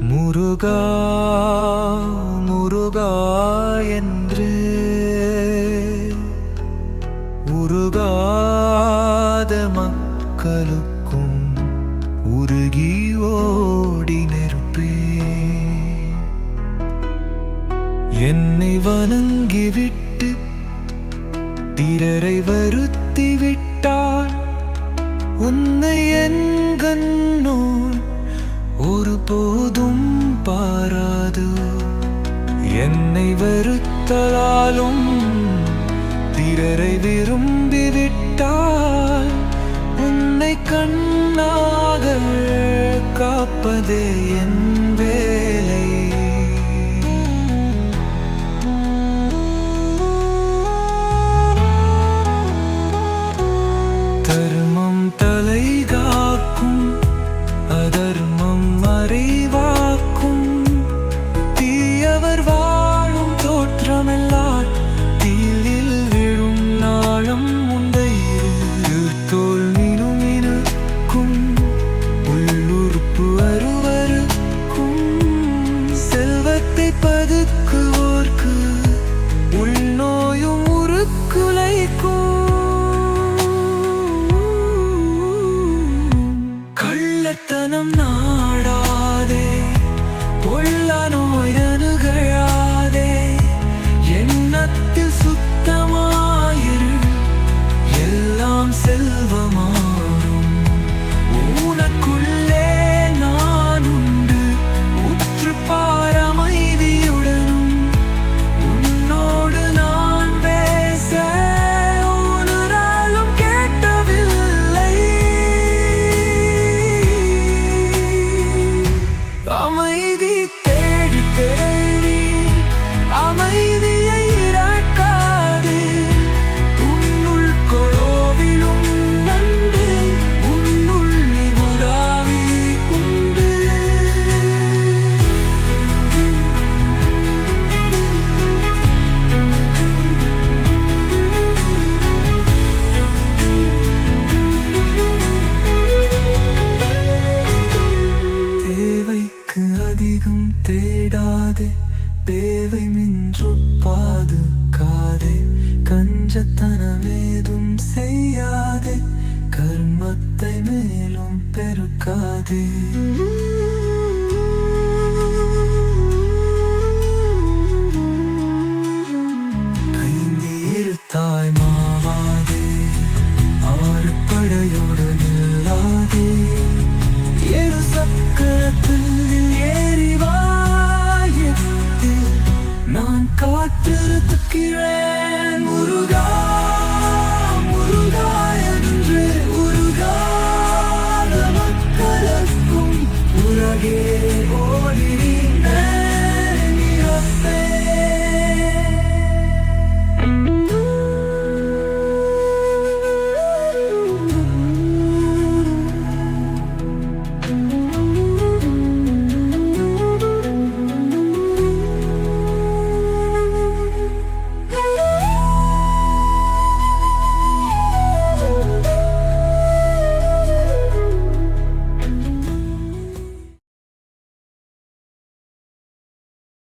முருகா முருகா என்று. உருகாத மக்களுக்கும் உருகி ஓடி நிற்பே என்னை வணங்கிவிட்டு பிறரை வருத்தி விட்டால் உன்னை என் கண்ணோன் ஒரு போதும் பாராது. என்னை வெறுத்தலாலும் பிறரை விரும்பி விட்டால் உன்னை கண்ணாக காப்பதே என் பொள்ள தேடாதே தேவை மின்று பாதுகாதே கஞ்சத்தனமேதும் செய்யாதே கர்மத்தை மேலும் பெருக்காதே.